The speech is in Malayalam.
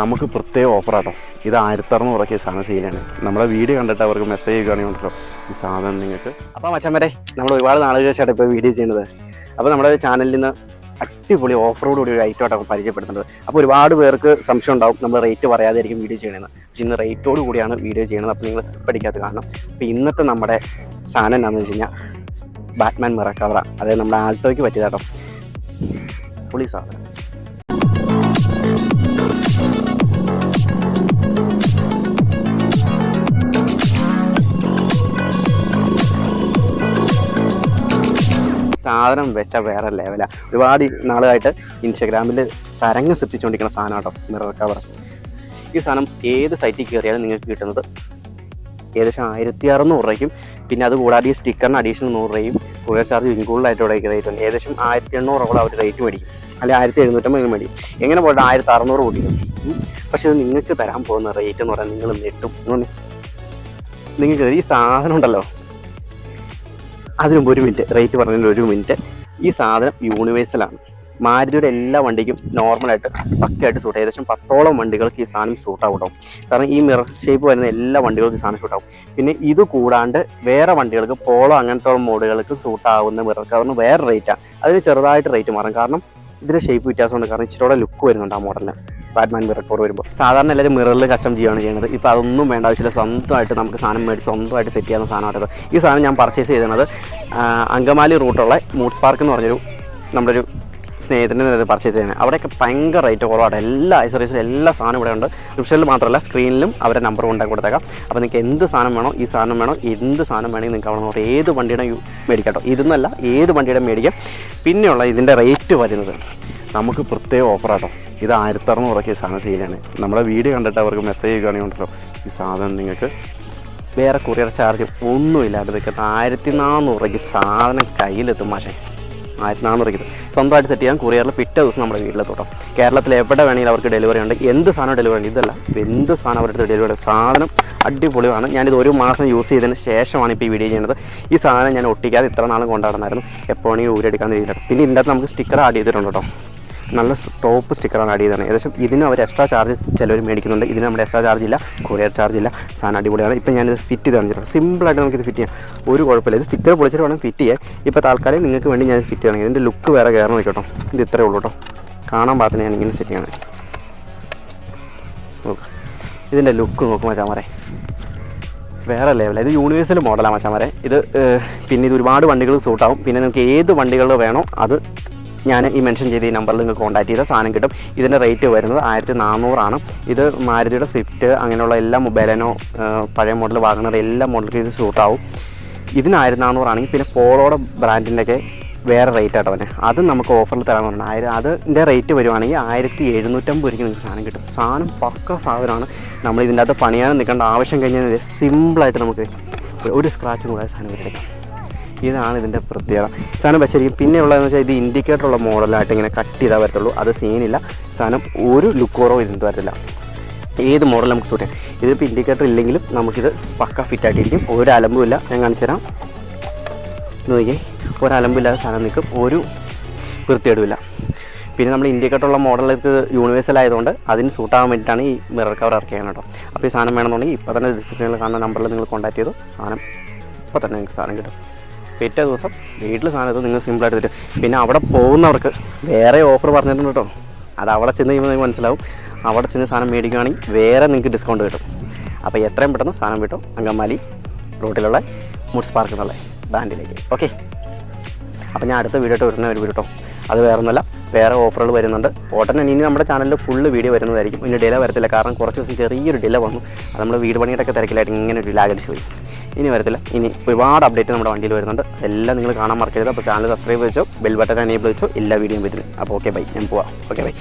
നമുക്ക് പ്രത്യേക ഓഫറാട്ടോ ഇത് ആയിരത്തി അറുന്നൂറൊക്കെ സാധനം സെയിലാണ് നമ്മളെ വീഡിയോ കണ്ടിട്ട് അവർക്ക് മെസ്സേജ് ചെയ്യുകയാണെങ്കിൽ ഈ സാധനം നിങ്ങൾക്ക്. അപ്പോൾ മച്ചാൻ വരെ നമ്മൾ ഒരുപാട് നാളുകൾ ശേഷമാണ് ഇപ്പോൾ വീഡിയോ ചെയ്യുന്നത്. അപ്പോൾ നമ്മുടെ ചാനലിൽ നിന്ന് അടിപൊളി ഓഫറോട് കൂടി ഒരു ഐറ്റമായിട്ടാണ് പരിചയപ്പെടുത്തുന്നത്. അപ്പോൾ ഒരുപാട് പേർക്ക് സംശയം ഉണ്ടാവും നമ്മൾ റേറ്റ് പറയാതായിരിക്കും വീഡിയോ ചെയ്യണമെന്ന് പക്ഷേ ഇന്ന് റേറ്റോട് കൂടിയാണ് വീഡിയോ ചെയ്യുന്നത്. അപ്പോൾ നിങ്ങൾ സ്കിപ്പ് കാണണം അപ്പോൾ ഇന്നത്തെ നമ്മുടെ സാധനം എന്താണെന്ന് വെച്ച് കഴിഞ്ഞാൽ ബാറ്റ്മാൻ മിറ കവറ അതായത് നമ്മുടെ ആൾട്ടോയ്ക്ക് പറ്റിയതാട്ടോ. പൊളി സാധനം. സാധനം വെച്ച വേറെ ലെവലാണ് ഒരുപാട് നാളായിട്ട് ഇൻസ്റ്റാഗ്രാമിൽ തരങ്ങ് സൃഷ്ടിച്ചുകൊണ്ടിരിക്കുന്ന സാധനം കേട്ടോ മിറർ കവർ ഈ സാധനം ഏത് സൈറ്റിൽ കയറിയാലും നിങ്ങൾക്ക് കിട്ടുന്നത് ഏകദേശം ആയിരത്തി അറുന്നൂറ് രൂപയ്ക്കും പിന്നെ അത് കൂടാതെ ഈ സ്റ്റിക്കറിന് അഡീഷണൽ നൂറ് രൂപയും കൊറിയർ ചാർജ് ഇൻക്ലൂഡായിട്ട് ഇവിടെ റേറ്റ് ഉണ്ട് ഏകദേശം ആയിരത്തി എണ്ണൂറ് കൂടെ അവർ റേറ്റ് മേടിക്കും. അല്ലെങ്കിൽ ആയിരത്തി എഴുന്നൂറ്റമ്പത് മേടിക്കും. എങ്ങനെ പോയിട്ട് ആയിരത്തി അറുന്നൂറ് കൂട്ടിക്കും പക്ഷെ ഇത് നിങ്ങൾക്ക് തരാൻ പോകുന്ന റേറ്റ് എന്ന് പറഞ്ഞാൽ നിങ്ങൾ നെട്ടും നിങ്ങൾക്ക് ഈ സാധനം ഉണ്ടല്ലോ. അതിന് ഒരു മിനിറ്റ് റേറ്റ് പറഞ്ഞതിന് ഒരു മിനിറ്റ്. ഈ സാധനം യൂണിവേഴ്സലാണ് മാരുതിയുടെ എല്ലാ വണ്ടിക്കും നോർമലായിട്ട് പക്കയായിട്ട് സൂട്ട് ഏകദേശം പത്തോളം വണ്ടികൾക്ക് ഈ സാധനം സൂട്ട് ആവും കാരണം ഈ മിറർ ഷേപ്പ് വരുന്ന എല്ലാ വണ്ടികൾക്കും സാധനം സൂട്ട് ആവും. പിന്നെ ഇത് കൂടാണ്ട് വേറെ വണ്ടികൾക്ക് പോളോ അങ്ങനത്തെ മോഡുകൾക്ക് സൂട്ട് ആവുന്ന മിറർ കവറിന് വേറെ റേറ്റാണ് അതിന് ചെറുതായിട്ട് റേറ്റ് മാറും. കാരണം ഇതിന്റെ ഷേപ്പ് വ്യത്യാസമുണ്ട്. കാരണം ഇച്ചിരി ലുക്ക് വരുന്നുണ്ട് ആ മോഡലിന് ബാറ്റ്മാൻ മിറർ കോർ വരുമ്പോൾ സാധാരണ എല്ലാവരും മിററിൽ കസ്റ്റം ചെയ്യുകയാണ് ചെയ്യുന്നത്. ഇപ്പോൾ അതൊന്നും വേണ്ട ആവശ്യമില്ല. സ്വന്തമായിട്ട് നമുക്ക് സാധനം മേടിച്ച് സ്വന്തമായിട്ട് സെറ്റ് ചെയ്യുന്ന സാധനമായിട്ട് ഈ സാധനം ഞാൻ പർച്ചേസ് ചെയ്തത് അങ്കമാലി റൂട്ടുള്ള മൂഡ്സ് പാർക്ക് എന്ന് പറഞ്ഞൊരു നമ്മുടെ ഒരു സ്നേഹത്തിന്റെ നേരത്തെ പർച്ചേസ് ചെയ്യുന്നത് അവിടെയൊക്കെ ഭയങ്കര റേറ്റ് കുറവാണ്. എല്ലാ ഐസറീസിലും എല്ലാ സാധനവും ഇവിടെ ഉണ്ട്. ഡിസ്ക്രിപ്ഷനിൽ മാത്രമല്ല സ്ക്രീനിലും അവരുടെ നമ്പർ കൊണ്ടാക്കി കൊടുത്തേക്കാം. അപ്പോൾ നിങ്ങൾക്ക് എന്ത് സാധനം വേണോ ഈ സാധനം വേണോ എന്ത് സാധനം വേണമെങ്കിൽ നിങ്ങൾക്ക് അവിടെ നിന്ന് ഏത് വണ്ടിയുടെ മേടിക്കാട്ടോ മേടിക്കാം കേട്ടോ. ഇതെന്നല്ല ഏത് വണ്ടിയുടെ മേടിക്കാം. പിന്നെയുള്ള ഇതിന്റെ റേറ്റ് വരുന്നത്. നമുക്ക് പ്രത്യേക ഓഫറാട്ടോ ഇത് ആയിരത്തി ഉറക്കിയ സാധനം സെയിലാണ് നമ്മുടെ വീഡിയോ കണ്ടിട്ട് അവർക്ക് മെസ്സേജ് ചെയ്യുകയാണെങ്കിൽ ഉണ്ടല്ലോ ഈ സാധനം നിങ്ങൾക്ക് വേറെ കൊറിയർ ചാർജ് ഒന്നുമില്ലാതെ നിൽക്കുന്ന ആയിരത്തി നാനൂറ് രൂപയ്ക്ക് സാധനം കയ്യിലെത്തും മാഷെ. ആയിരത്തി നാനൂറ് രൂപയ്ക്ക് സ്വന്തമായിട്ട് സെറ്റ് ചെയ്യാൻ കൊറിയറിൽ പിറ്റേ ദിവസം നമ്മുടെ വീട്ടിലെത്തും കേരളത്തിൽ എവിടെ വേണമെങ്കിലും അവർക്ക് ഡെലിവറി ഉണ്ട്. എന്ത് സാധനം ഡെലിവറി ഉണ്ട്. ഇതല്ല എന്ത് സാധനം അവരുടെ ഡെലിവറി സാധനം അടിപൊളിയാണ്. ഞാനിത് ഒരു മാസം യൂസ് ചെയ്തതിന് ശേഷമാണ് ഇപ്പോൾ ഈ വീഡിയോ ചെയ്യുന്നത്. ഈ സാധനം ഞാൻ ഒട്ടിക്കാതെ ഇത്ര നാളും കൊണ്ടാടുന്നായിരുന്നു എപ്പോഴാണെങ്കിൽ ഊരെടുക്കാൻ രീതിയിലാണ് പിന്നെ ഇതിന്റെ അകത്ത് നമുക്ക് സ്റ്റിക്കർ ആഡ് ചെയ്തിട്ടുണ്ട് കേട്ടോ. നല്ല ടോപ്പ് സ്റ്റിക്കറാണ് ആഡ് ചെയ്തത് ഏകദേശം ഇതിന് അവർ എക്സ്ട്രാ ചാർജ് ചിലവർ മേടിക്കുന്നുണ്ട്. ഇതിന് നമ്മുടെ എക്സ്ട്രാ ചാർജ് ഇല്ല കൊറിയർ ചാർജ് ഇല്ല സാധനം അടിപൊളിയാണ്. ഇപ്പം ഞാനിത് ഫിറ്റ് ചെയ്ത് കാണിച്ചിട്ടുണ്ട് സിമ്പിളായിട്ട് നമുക്കിത് ഫിറ്റ് ചെയ്യാം. ഒരു കുഴപ്പമില്ല. ഇത് സ്റ്റിക്കർ പൊളിച്ചിട്ട് വേണം ഫിറ്റ് ചെയ്യാൻ. ഇപ്പോൾ താൽക്കാലം നിങ്ങൾക്ക് വേണ്ടി ഞാൻ ഫിറ്റ് ചെയ്യണം. ഇതിന്റെ ലുക്ക് വേറെ കയറണം കേട്ടോ ഇത് ഇത്രയേ ഉള്ളൂ കേട്ടോ. കാണാൻ പാകത്തിന് ഞാൻ ഇങ്ങനെ സെറ്റ് ചെയ്യണം. ഇതിന്റെ ലുക്ക് നോക്കും ചാമറേ വേറെ ലെവൽ ഇത് യൂണിവേഴ്സൽ മോഡലാണ് മച്ചാമാരെ ഇത് പിന്നെ ഇത് ഒരുപാട് വണ്ടികൾ സൂട്ടാവും പിന്നെ നിങ്ങൾക്ക് ഏത് വണ്ടികൾ വേണോ അത് ഞാൻ ഈ മെൻഷൻ ചെയ്ത ഈ നമ്പറിൽ നിങ്ങൾക്ക് കോൺടാക്ട് ചെയ്താൽ സാധനം കിട്ടും. ഇതിന്റെ റേറ്റ് വരുന്നത് ആയിരത്തി നാനൂറാണ് ഇത് മാരുതിയുടെ സ്വിഫ്റ്റ് അങ്ങനെയുള്ള എല്ലാ മൊബൈലിനോ പഴയ മോഡൽ വാങ്ങുന്ന എല്ലാ മോഡലും ഇത് സൂട്ടാവും ഇതിന് ആയിരത്തി നാനൂറാണെങ്കിൽ പിന്നെ പോളോടെ ബ്രാൻഡിന്റെയൊക്കെ വേറെ റേറ്റ് ആട്ടോ അവനെ. അത് നമുക്ക് ഓഫറിൽ തരാൻ പറഞ്ഞാൽ ആയിരം അതിന്റെ റേറ്റ് വരുവാണെങ്കിൽ ആയിരത്തി എഴുന്നൂറ്റമ്പത് രൂപയ്ക്ക് നിങ്ങൾക്ക് സാധനം കിട്ടും. സാധനം പക്ക സാധനമാണ്. നമ്മൾ ഇതിന്റെ അകത്ത് പണിയാനും നിൽക്കേണ്ട ആവശ്യം കഴിഞ്ഞാൽ സിമ്പിളായിട്ട് നമുക്ക് ഒരു സ്ക്രാച്ചും കൂടാതെ സാധനം വരെടുക്കാം ഇതാണ് ഇതിന്റെ പ്രത്യേകത. സാധനം വെച്ചിരിക്കും പിന്നെ ഉള്ളതെന്ന് വെച്ചാൽ ഇത് ഇൻഡിക്കേറ്റർ ഉള്ള മോഡലായിട്ട് ഇങ്ങനെ കട്ട് ചെയ്താൽ പറ്റുള്ളൂ അത് സീനില്ല സാധനം ഒരു ലുക്ക് കുറവോ ഇതിന് വരത്തില്ല. ഏത് മോഡൽ നമുക്ക് ചെയ്യാം? ഇതിപ്പോൾ ഇൻഡിക്കേറ്റർ ഇല്ലെങ്കിലും നമുക്കിത് പക്ക ഫിറ്റ് ആയിട്ടിരിക്കും. ഒരു അലമ്പുമില്ല ഞാൻ കാണിച്ചു തരാം. നോക്കിയേ. ഒരലമ്പില്ലാതെ സാധനം നിൽക്കും. ഒരു വൃത്തിയേടുമില്ല പിന്നെ നമ്മൾ ഇൻഡിക്കേറ്ററുള്ള മോഡലൊക്കെ യൂണിവേഴ്സൽ ആയതുകൊണ്ട് അതിന് സൂട്ടാകാൻ വേണ്ടിയിട്ടാണ് ഈ മിറർ കവർ ഇറക്കിയത് കേട്ടോ. അപ്പോൾ ഈ സാധനം വേണമെന്നുണ്ടെങ്കിൽ ഇപ്പോൾ തന്നെ ഡിസ്ക്രിപ്ഷനിൽ കാണുന്ന നമ്പറിൽ നിങ്ങൾ കോൺടാക്ട് ചെയ്തു. സാധനം ഇപ്പോൾ തന്നെ നിങ്ങൾക്ക് സാധനം കിട്ടും. പിറ്റേ ദിവസം വീട്ടിൽ സാധനം എത്തും നിങ്ങൾ സിമ്പിളായിട്ട് തരും. പിന്നെ അവിടെ പോകുന്നവർക്ക് വേറെ ഓഫർ പറഞ്ഞിട്ടുണ്ട് കേട്ടോ. അത് അവിടെ ചെന്ന് കഴിയുമ്പോൾ നിങ്ങൾക്ക് മനസ്സിലാവും. അവിടെ ചെന്ന് സാധനം മേടിക്കുകയാണെങ്കിൽ വേറെ നിങ്ങൾക്ക് ഡിസ്കൗണ്ട് കിട്ടും. അപ്പോൾ എത്രയും പെട്ടെന്ന് സാധനം കിട്ടും അങ്കമാലി റൂട്ടിലുള്ള മുഡ്സ് പാർക്ക് എന്നുള്ള ബ്രാൻഡിലേക്ക് ഓക്കെ അപ്പോൾ ഞാൻ അടുത്ത വീഡിയോ വരുന്ന ഒരു വീഡിയോ കേട്ടോ അത് വേറെ ഒന്നുമല്ല വേറെ ഓഫറുകൾ വരുന്നുണ്ട്. ഉടനെ ഇനി നമ്മുടെ ചാനലിൽ ഫുള്ള് വീഡിയോ വരുന്നതായിരിക്കും. ഇനി ഡിലേ വരത്തില്ല. കാരണം കുറച്ച് ദിവസം ചെറിയൊരു ഡിലേ വന്നു. അത് നമ്മൾ വീട് പണിയുടെയൊക്കെ തിരക്കിലായിട്ട് ഇങ്ങനെ ഒരു ലാഗടിച്ച് പോയി. ഇനി വരത്തില്ല. ഇനി ഒരുപാട് അപ്ഡേറ്റ് നമ്മുടെ വണ്ടിയിൽ വരുന്നുണ്ട്. എല്ലാം നിങ്ങൾ കാണാൻ മറക്കരുത്. അപ്പോൾ ചാനൽ സബ്സ്ക്രൈബ് വെച്ചോ ബെൽ ബട്ടൺ എനേബിൾ വെച്ചോ എല്ലാ വീഡിയോയും വരുന്നത് അപ്പോൾ ഓക്കെ ബൈ ഞാൻ പോവാം. Okay bye